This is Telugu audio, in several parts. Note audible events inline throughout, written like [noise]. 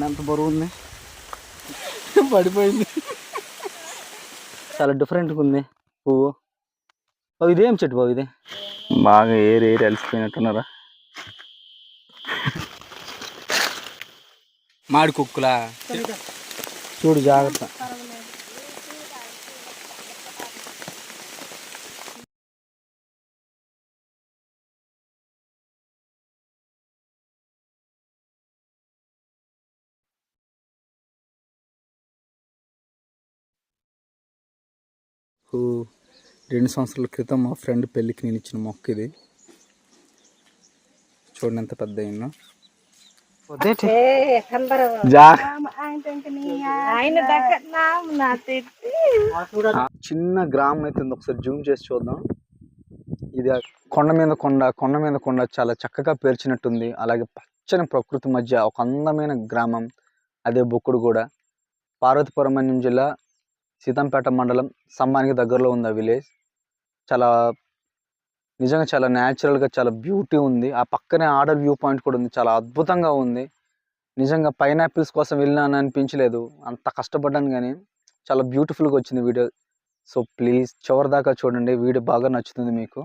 చూడండి ఎంత బరువు ఉంది? [laughs] పడిపోయింది. చాలా డిఫరెంట్గా ఉంది పువ్వు. ఓ ఇదేం చెట్టు బాబు ఇది? బాగా ఏరి ఏరి అలసిపోయినట్టున్నారా? మాడి కుక్కులా? చూడు జాగ్రత్త. ఓ, రెండు సంవత్సరాల క్రితం మా ఫ్రెండ్ పెళ్ళికి నేను ఇచ్చిన మొక్క ఇది. చూడండి ఎంత పెద్ద అయిందో జా. ఆయన దగ్గర నా తిట్టి. ఆ. చిన్న గ్రామం అయితే ఉంది. ఒకసారి జూమ్ చేసి చూద్దాం. ఇది కొండ మీద కొండ కొండ మీద కొండ చాలా చక్కగా పేర్చినట్టుంది. అలాగే పచ్చని ప్రకృతి మధ్య ఒక అందమైన గ్రామం. అదే బొక్కుడు కూడా పార్వతీపురం జిల్లా సీతంపేట మండలం సమ్మానికి దగ్గరలో ఉంది ఆ విలేజ్. చాలా నిజంగా చాలా న్యాచురల్గా చాలా బ్యూటీ ఉంది. ఆ పక్కనే ఆర్డర్ వ్యూ పాయింట్ కూడా ఉంది. చాలా అద్భుతంగా ఉంది. నిజంగా పైనాపిల్స్ కోసం వెళ్ళినాను అనిపించలేదు. అంత కష్టపడ్డాను కానీ చాలా బ్యూటిఫుల్గా వచ్చింది వీడియో. సో ప్లీజ్ చివరి దాకా చూడండి. వీడియో బాగా నచ్చుతుంది మీకు.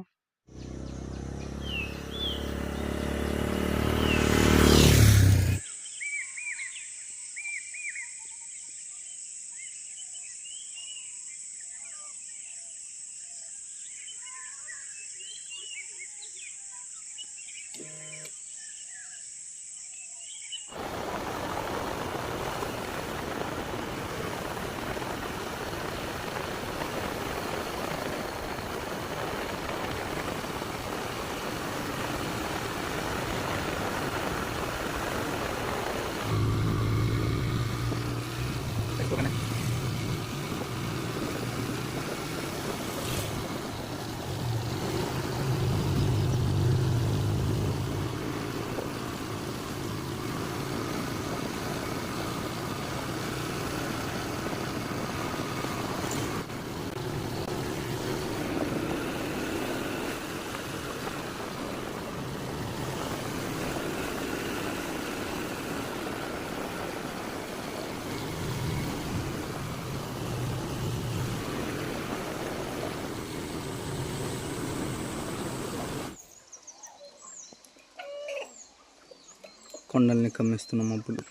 కొండల్ని కమ్మిస్తున్నాం అప్పుడు.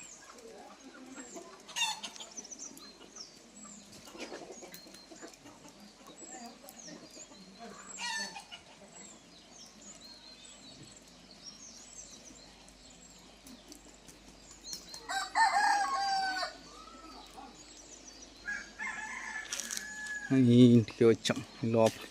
ఈ ఇంటికి వచ్చాం లోపలికి.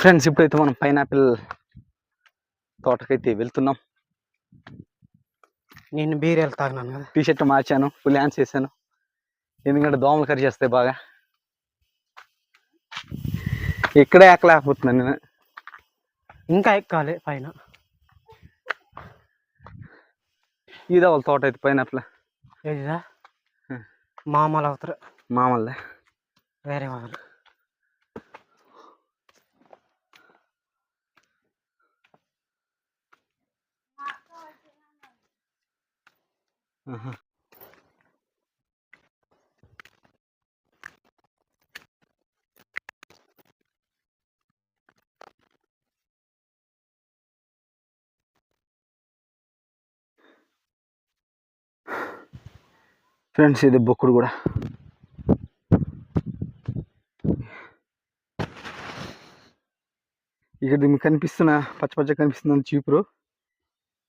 ఫ్రెండ్స్ ఇప్పుడైతే మనం పైనాపిల్ తోటకైతే వెళ్తున్నాం. నేను బీర్ తాగినాను కదా. టీ షర్ట్ మార్చాను ఫుల్ హ్యాండ్స్ వేసాను. ఎందుకంటే దోమలు కరి చేస్తాయి బాగా. ఇక్కడే ఎక్కలేకపోతున్నాను నేను. ఇంకా ఎక్కాలి పైన. ఇదే వాళ్ళ తోట అయితే పైనాపిల్. ఏదిదా. మామూలు అవుతారు మామూలుదే. వేరే వాళ్ళు ఫ్రెండ్స్ ఇది బొక్కుడు కూడా. ఇక్కడ మీకు కనిపిస్తున్న పచ్చ పచ్చ కనిపిస్తున్న చీపురు.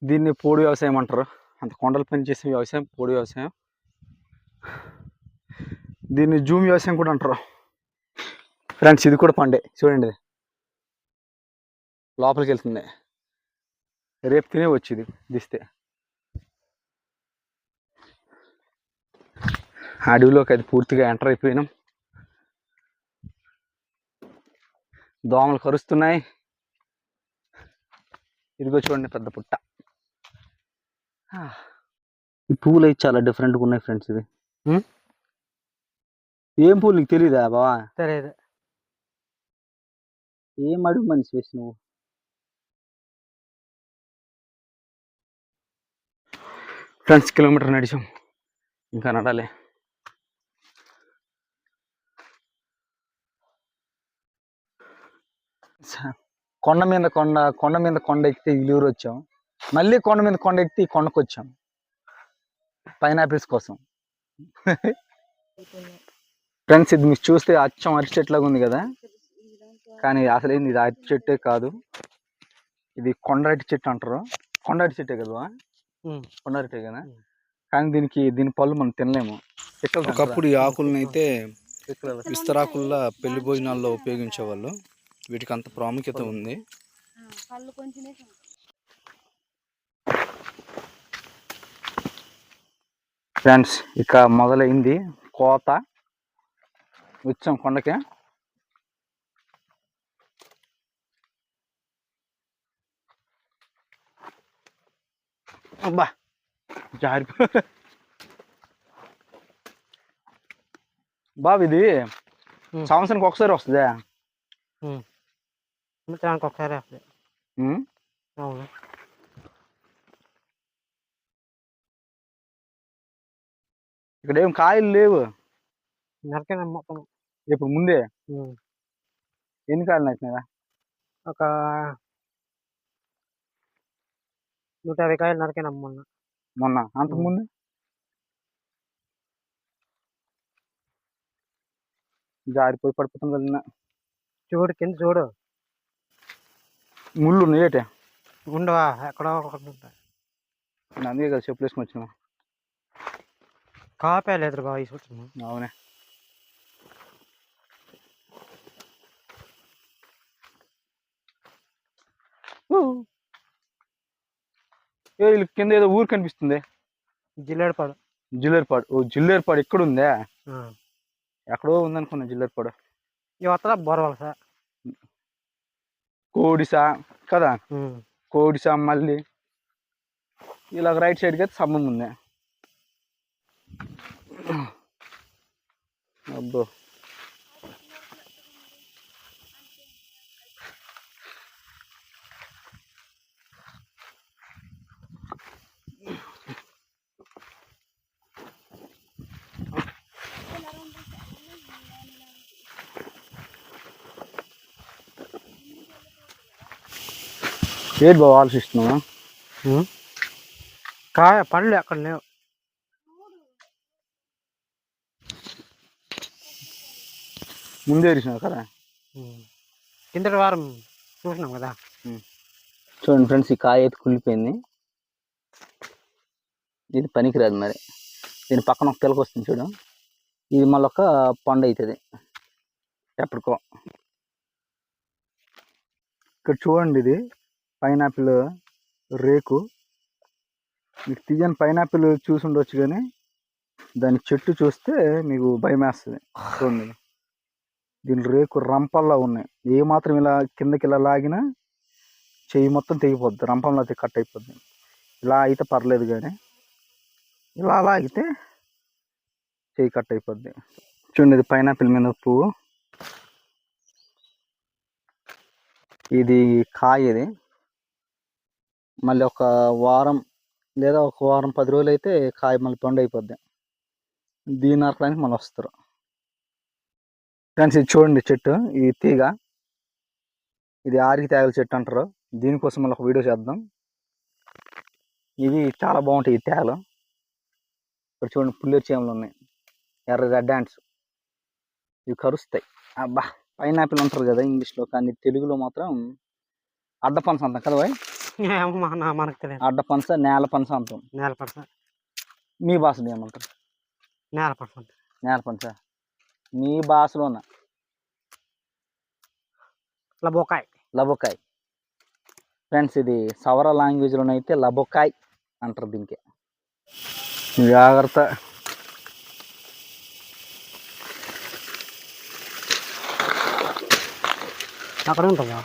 దీన్ని పోడు వ్యవసాయం అంటారు. అంత కొండల పని చేసే వ్యవసాయం పొడి వ్యవసాయం. దీన్ని జూమ్ వ్యవసాయం కూడా అంటారు. ఫ్రెండ్స్ ఇది కూడా పండే. చూడండి. లోపలికి వెళ్తుంది. రేపు తినే వచ్చింది దిస్తే. అడవిలోకి అది పూర్తిగా ఎంటర్ అయిపోయినాం. దోమలు కరుస్తున్నాయి. ఇదిగో చూడండి పెద్ద పుట్ట. ఈ పువ్వులు అయితే చాలా డిఫరెంట్గా ఉన్నాయి ఫ్రెండ్స్ ఇవి. ఏం పూలు నీకు తెలీదా బావా? తెలియదు ఏం అడుగు మనిషి వేసి నువ్వు? ఫ్రెండ్స్ కిలోమీటర్ నడిచాం. ఇంకా నడాలి. కొండ మీద కొండ కొండ మీద కొండ ఎక్కితే ఇల్లూరు వచ్చాం. మళ్ళీ కొండ మీద కొండ ఎక్కితే ఈ కొండకు వచ్చాం పైనాపిల్స్ కోసం. ఫ్రెండ్స్ ఇది మీరు చూస్తే అచ్చం అరటి చెట్లాగా ఉంది కదా? కానీ అసలు ఏంది ఇది అరటి చెట్టే కాదు. ఇది కొండరటి చెట్టు అంటారు. కొండరటి చెట్టే కదా. కొండరటే కదా. కానీ దీనికి దీని పళ్ళు మనం తినలేము. ఒకప్పుడు ఈ ఆకులను అయితే విస్తరాకుల్లా పెళ్ళి భోజనాల్లో ఉపయోగించేవాళ్ళు. వీటికి అంత ప్రాముఖ్యత ఉంది కళ్ళు కొంచెం ఫ్రెండ్స్ ఇక మొదలైంది కోత. వచ్చాం కొండకి. అబ్బా జారిపో. బాబు ఇది. సంవత్సరానికి ఒకసారి వస్తుందా? సంవత్సరానికి ఒకసారి వస్తుంది? అవును. ఇక్కడ ఏం కాయలు లేవు. నరకన మొత్తం. ఇప్పుడు ముందే. ఎన్ని కాయలు నాటినారా ఒక నూట యాభై కాయలు నరకన మొన్న. మొన్న? అంతకు ముందు? జారిపోయి పడిపోతాం కదా చూడు కింద చూడు. ముళ్ళు ఉన్నాయి ఏటే ఉండవా? ఎక్కడో ఒకటి ఉంటాయి. అందుకే కదా చెప్పులు వేసుకొని వచ్చినా. కాపే లేదు ఈ సంవత్సరం అవునే. ఏ వీళ్ళ కింద ఏదో ఊరు కనిపిస్తుంది. జిల్లేడుపాడు. జిల్లేరుపాడు ఓ జిల్లేరుపాడు ఎక్కడ ఉందా. ఎక్కడో ఉందనుకున్నా జిల్లేరుపాడు ఈ వస్తా బోరవల సార్ కోడిసా కదా. కోడిసా మళ్ళీ ఇలా రైట్ సైడ్కి అయితే స్తంభం ఉంది. అబ్బో. ఏడు బాగా ఆలోచిస్తున్నావా? కాయ పళ్ళు అక్కడ లేవు. ముందే ఎరిసినావు కదా. కిందటి వారం చూసినాం కదా? చూడండి ఫ్రెండ్స్ ఈ కాయ అయితే కుళ్ళిపోయింది. ఇది పనికిరాదు మరి. దీని పక్కన ఒక పిల్లక వస్తుంది చూడు. ఇది మళ్ళీ ఒక పండు అవుతుంది. ఎప్పటికో. ఇక్కడ చూడండి ఇది. పైనాపిల్ రేకు. మీకు తీయని పైనాపిల్ చూసి ఉండొచ్చు కానీ దాని చెట్టు చూస్తే మీకు భయం వేస్తుంది చూడండి. దీని రేకు రంపల్లా ఉన్నాయి. ఏ మాత్రం ఇలా కిందకి ఇలా లాగినా చెయ్యి మొత్తం తెగిపోద్ది. రంపంలో అయితే కట్ అయిపోద్ది. ఇలా అయితే పర్లేదు కానీ ఇలా లాగితే చెయ్యి కట్ అయిపోద్ది. చూడండి ఇది పైనాపిల్ మీద పువ్వు ఇది కాయ ఇది. మళ్ళీ ఒక వారం లేదా ఒక వారం పది రోజులు అయితే కాయ మళ్ళీ పండు అయిపోద్ది. దీని నరకడానికి మళ్ళీ వస్తారు. ఫ్రెండ్స్ ఇది చూడండి చెట్టు. ఇది తీగ. ఇది ఆరికి తేగల చెట్టు అంటారు. దీనికోసం మళ్ళీ ఒక వీడియో చేద్దాం. ఇవి చాలా బాగుంటాయి ఈ తేగలు. ఇక్కడ చూడండి పుల్లేరు చేమలు ఉన్నాయి. ఎర్ర రెడ్ యాండ్స్. ఇవి కరుస్తాయి. అబ్బా పైనాపిల్ అంటారు కదా ఇంగ్లీష్లో కానీ తెలుగులో మాత్రం అడ్డపనస అంటాం కదా బాయ్? అడ్డపనస నేల పనస అంటాం. నేల పర్సెంట్ మీ భాషలో ఏమంటారు? నేల పర్సెంట్ నేల పనస. మీ భాషలోన లబోకాయ్. లబకాయ. ఫ్రెండ్స్ ఇది సవర లాంగ్వేజ్లోనైతే లబొకాయ్ అంటారు దీనికి. జాగ్రత్త. అక్కడ ఉంటుందా?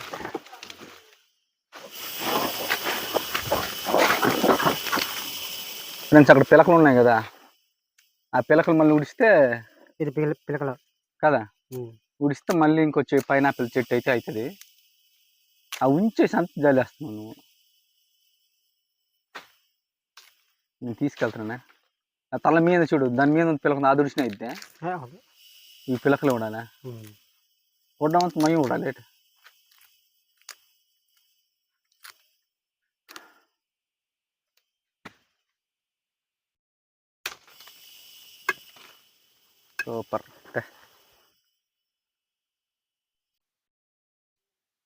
ఫ్రెండ్స్ అక్కడ పిలకలు ఉన్నాయి కదా. ఆ పిలకలు మళ్ళీ ఉడిస్తే ఇది పిల్ల పిల్లకల కదా? ఉడిస్తే మళ్ళీ ఇంకొచ్చి పైనాపిల్ చెట్టు అయితే అవుతుంది ఆ ఉంచేసి అంత జల్లేస్తున్నావు నువ్వు. నేను తీసుకెళ్తున్నా ఆ తల మీద చూడు దాని మీద పిలక అది ఉడిచిన అయితే ఈ పిలకలు ఉండాలా ఉండమంత మయం ఉండాలి ఏటి? సూపర్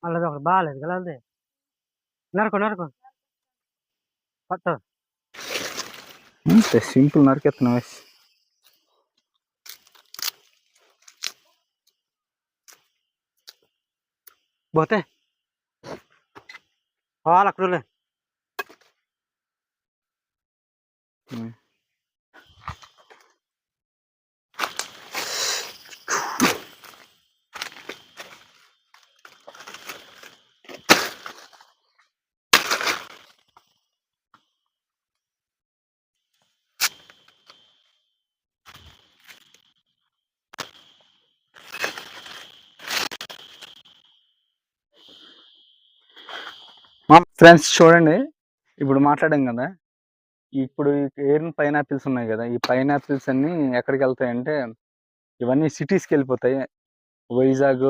వాళ్ళది ఒకటి బాగాలేదు కదా అది నరకు నరకు పట్టు అంతే సింపుల్ నరికెత్తున్నావు పోతే వాళ్ళు అక్కడ ఫ్రెండ్స్ చూడండి. ఇప్పుడు మాట్లాడాం కదా. ఇప్పుడు ఏరిన పైనాపిల్స్ ఉన్నాయి కదా. ఈ పైనాపిల్స్ అన్ని ఎక్కడికి వెళ్తాయంటే ఇవన్నీ సిటీస్కి వెళ్ళిపోతాయి. వైజాగ్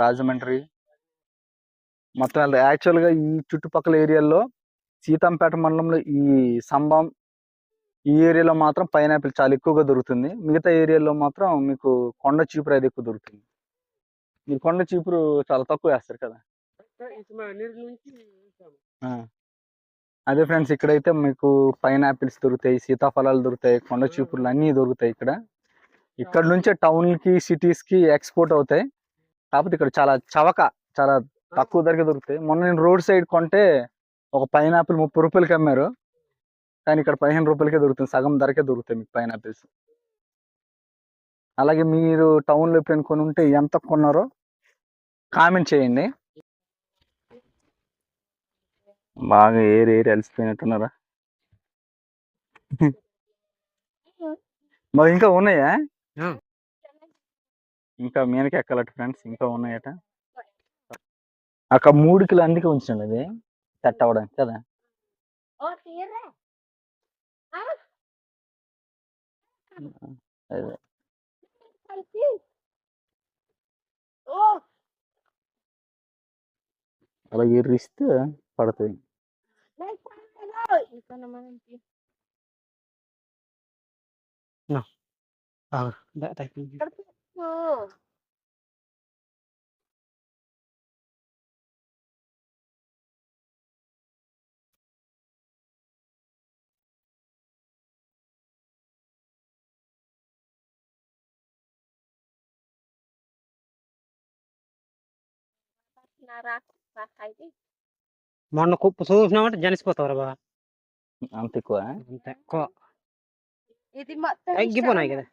రాజమండ్రి. మొత్తం వెళ్తాయి యాక్చువల్గా ఈ చుట్టుపక్కల ఏరియాల్లో సీతంపేట మండలంలో ఈ సంబం ఈ ఏరియాలో మాత్రం పైనాపిల్ చాలా ఎక్కువగా దొరుకుతుంది. మిగతా ఏరియాలో మాత్రం మీకు కొండ చీపురు అది ఎక్కువ దొరుకుతుంది. మీరు కొండ చీపురు చాలా తక్కువ వేస్తారు కదా. అదే ఫ్రెండ్స్ ఇక్కడైతే మీకు పైనాపిల్స్ దొరుకుతాయి సీతాఫలాలు దొరుకుతాయి కొండ చీపుర్లు అన్నీ దొరుకుతాయి ఇక్కడ. ఇక్కడ నుంచే టౌన్కి సిటీస్కి ఎక్స్పోర్ట్ అవుతాయి. కాకపోతే ఇక్కడ చాలా చవక చాలా తక్కువ ధరకే దొరుకుతాయి. మొన్న నేను రోడ్ సైడ్ కొంటే ఒక పైనాపిల్ ముప్పై రూపాయలకి అమ్మారు. కానీ ఇక్కడ పదిహేను రూపాయలకే దొరుకుతుంది సగం ధరకే దొరుకుతాయి మీకు పైనాపిల్స్. అలాగే మీరు టౌన్లో ఎప్పుడైనా కొని ఉంటే ఎంత కొన్నారో కామెంట్ చేయండి. బాగా ఏరి ఏరి అలసిపోయినట్టున్నారా? [laughs] మరి ఇంకా ఉన్నాయా. ఇంకా మీనకి ఎక్కాలట ఫ్రెండ్స్? ఇంకా ఉన్నాయట? అక్కడ మూడు కిలో అందుకే ఉంచండి అది. సెట్ అవ్వడానికి కదా. అదే. అలా ఎర్రిస్తే పడుతుంది ఆగు. దా- దా- మొన్న కుప్పు చూసినామంటే జనిసిపోతావు బా అంత ఎక్కువ అంత ఎక్కువ ఇది మొత్తం తగ్గిపోయినాయి కదా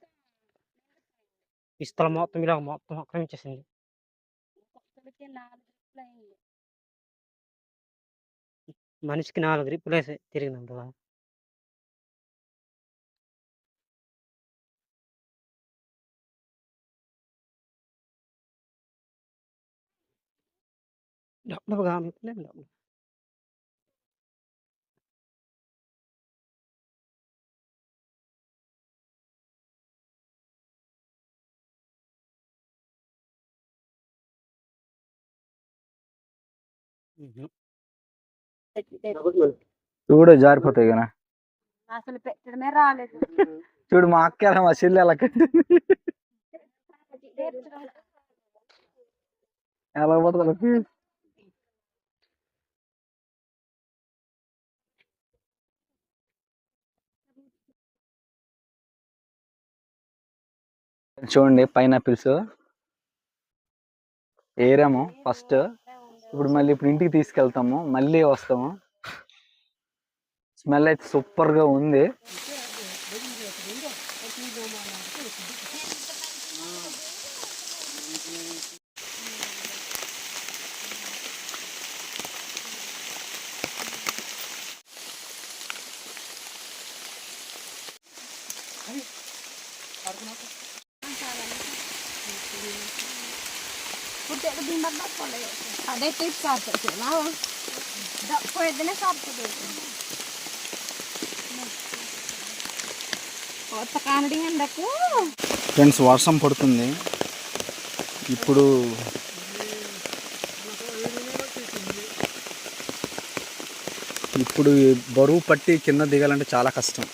ఇస్తల మొత్తం ఇలా మొత్తం ఆక్రమించేసింది ఇప్పటికే నాలుగు డ్రిప్పులు అయింది. మనిషికి నాలుగు రిప్పులు వేసి తిరిగినాం బా డబ్బుగా అమ్ముతున్నాం డబ్బు చూడు జారిపోతాయి కదా అసలు పెట్టడమే రాలేదు. చూడు మా అక్క ఎలా మా చెల్లి ఎలా కట్టింది. ఎలా పోతుంది. వాళ్ళకి చూడండి పైనాపిల్స్. ఏరాము ఫస్ట్. ఇప్పుడు మళ్ళీ ఇప్పుడు ఇంటికి తీసుకెళ్తాము మళ్ళీ వస్తాము. స్మెల్ అయితే సూపర్గా ఉంది. Sarto dito. పొద్దునే takana కొత్త కానడి ఎండకు ఫ్రెండ్స్ వర్షం పడుతుంది ఇప్పుడు ఇప్పుడు బరువు పట్టి కింద దిగాలంటే చాలా కష్టం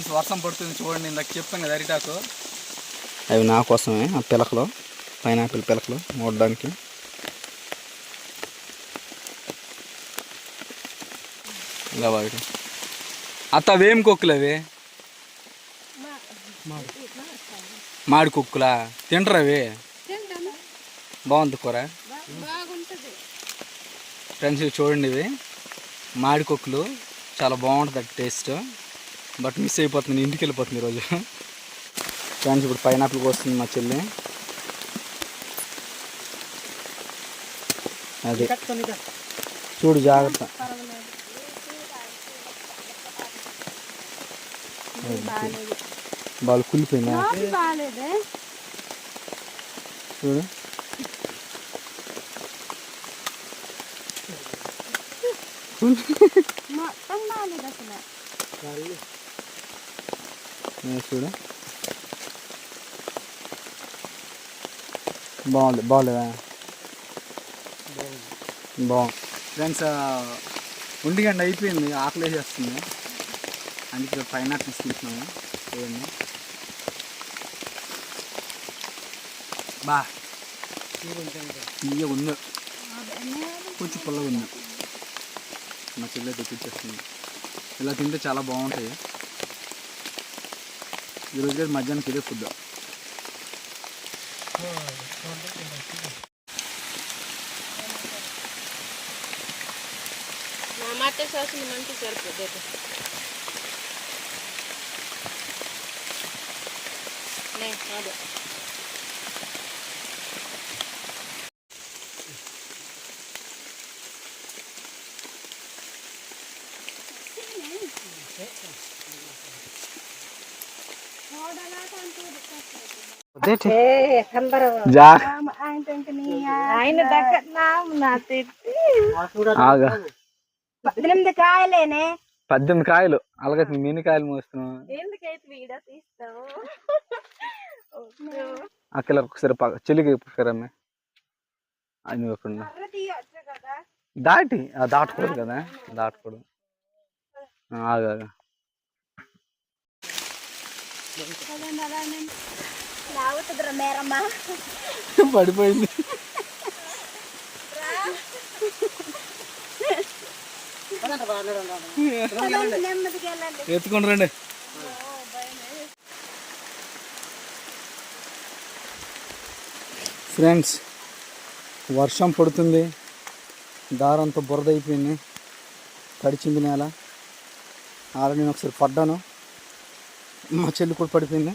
ఫ్రెండ్స్ వర్షం పడుతుంది చూడండి ఇందాక చెప్పాను కదా అరిటాకు. అవి నా కోసమే ఆ పిలకలు పైనాపిల్ పిలకలు మూడడానికి. ఇలా వాడు అత్త వేం కుక్కలు అవి? మాడి కుక్కలా? తింటారు అవి? బాగుంది కూర? ఫ్రెండ్స్ ఇవి చూడండి ఇవి. మాడి కుక్కలు చాలా బాగుంటుంది టేస్ట్. బట్ మిస్ అయిపోతుంది ఇంటికి వెళ్ళిపోతుంది ఈరోజు ఫ్రెండ్స్ ఇప్పుడు పైనాపిల్ వస్తుంది మా చెల్లి. అదే. చూడు జాగ్రత్త. బాగాలేదు. వాళ్ళు కుళ్ళిపోయిందా? నాకు బాగాలేదే. చూడు. మొత్తం బాగాలేదు అసలు. ఏ చూడు. బాగుంది బాగలేదా బాగుంది. ఫ్రెండ్స్ గంట అయిపోయింది ఆకలి వేసేస్తుంది అందుకే పైన తీసుకుంటున్నాము. చూడండి బా. ఇయ్య ఉంది. కొంచెం పుల్లగా ఉంది మా చెల్లె తెప్పించేస్తుంది. ఇలా తింటే చాలా బాగుంటాయి. ఈరోజు గారు మధ్యాహ్నం ఇదే ఫుడ్. టమాటా సాస్ మంచి సరిపోతుంది అదే పద్దెనిమిది కాయలేనే? పద్దెనిమిది కాయలు. అలాగే మినీ కాయలు మోస్తున్నాం ఎందుకైతే వీడియో తీస్తావు? అక్కడ ఒకసారి ఒకసారి అమ్మే అది ఇవ్వకుండా తీయచ్చు కదా. దాటి ఆ, దాటకూడదు కదా. దాటకూడదు. ఆగు లాగుతుందిరా మేరమ్మ. పడిపోయింది. ఎత్తుకొని రండి. ఫ్రెండ్స్ వర్షం పడుతుంది. దారంతో బురద అయిపోయింది తడిచింది నేల. ఆల్రెడీ నేను ఒకసారి పడ్డాను. మా చెల్లి కూడా పడిపోయింది.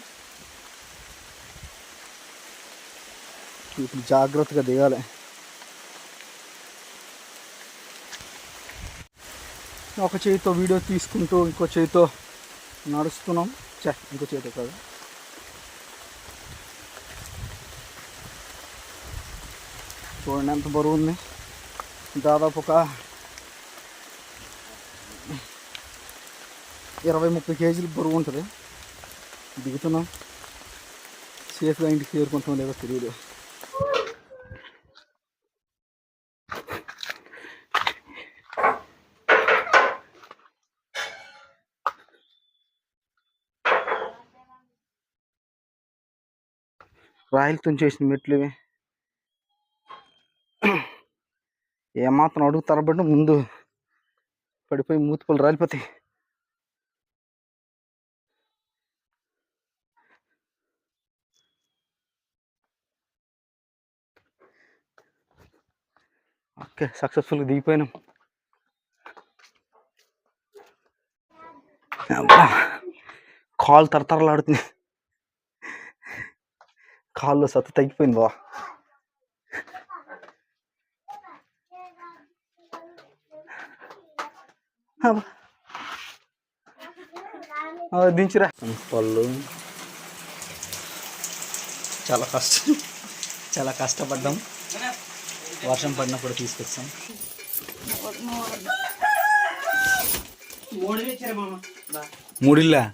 ఇప్పుడు జాగ్రత్తగా దిగాలి. ఒక చేతితో వీడియో తీసుకుంటూ ఇంకో చేతితో నడుస్తున్నాం. చే ఇంకో చేతితో కాదు. చూడండి ఎంత బరువు ఉంది. దాదాపు ఒక ఇరవై ముప్పై కేజీలు బరువు ఉంటుంది. దిగుతున్నాం. సేఫ్గా ఇంటికి చేరుకుంటాం లేదో తెలియదు. రాయలతో చేసిన మెట్లు ఇవి. ఏమాత్రం అడుగు తరబడి ముందు పడిపోయి మూతిపళ్ళు రాలిపోతాయి. ఓకే సక్సెస్ఫుల్గా దిగిపోయినాం. కాలు తరతరలాడుతుంది కాళ్ళు సత్తు తగ్గిపోయింది బా దించురా. పళ్ళు. చాలా కష్టం చాలా కష్టపడ్డాం. వర్షం పడినప్పుడు తీసుకొచ్చాం. మూడిల్లా?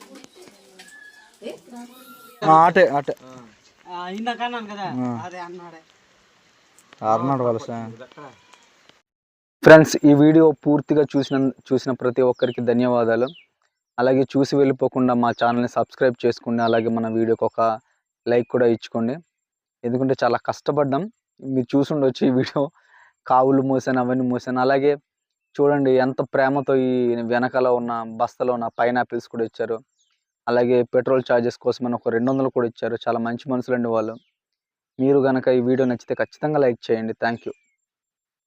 అటే అటే అన్నాడే. వలస ఫ్రెండ్స్ ఈ వీడియో పూర్తిగా చూసిన చూసిన ప్రతి ఒక్కరికి ధన్యవాదాలు. అలాగే చూసి వెళ్ళిపోకుండా మా ఛానల్ని సబ్స్క్రైబ్ చేసుకోండి అలాగే మన వీడియోకి ఒక లైక్ కూడా ఇచ్చుకోండి. ఎందుకంటే చాలా కష్టపడ్డాం. మీరు చూసుండొచ్చు ఈ వీడియో. కావులు మోసాను అవన్నీ మోసాను. అలాగే చూడండి ఎంత ప్రేమతో ఈ వెనకాల ఉన్న బస్తలో ఉన్న పైనాపిల్స్ కూడా ఇచ్చారు. అలాగే పెట్రోల్ ఛార్జెస్ కోసం అని ఒక రెండు వందలు కూడా ఇచ్చారు. చాలా మంచి మనుషులండి వాళ్ళు. మీరు కనుక ఈ వీడియో నచ్చితే ఖచ్చితంగా లైక్ చేయండి. Thank you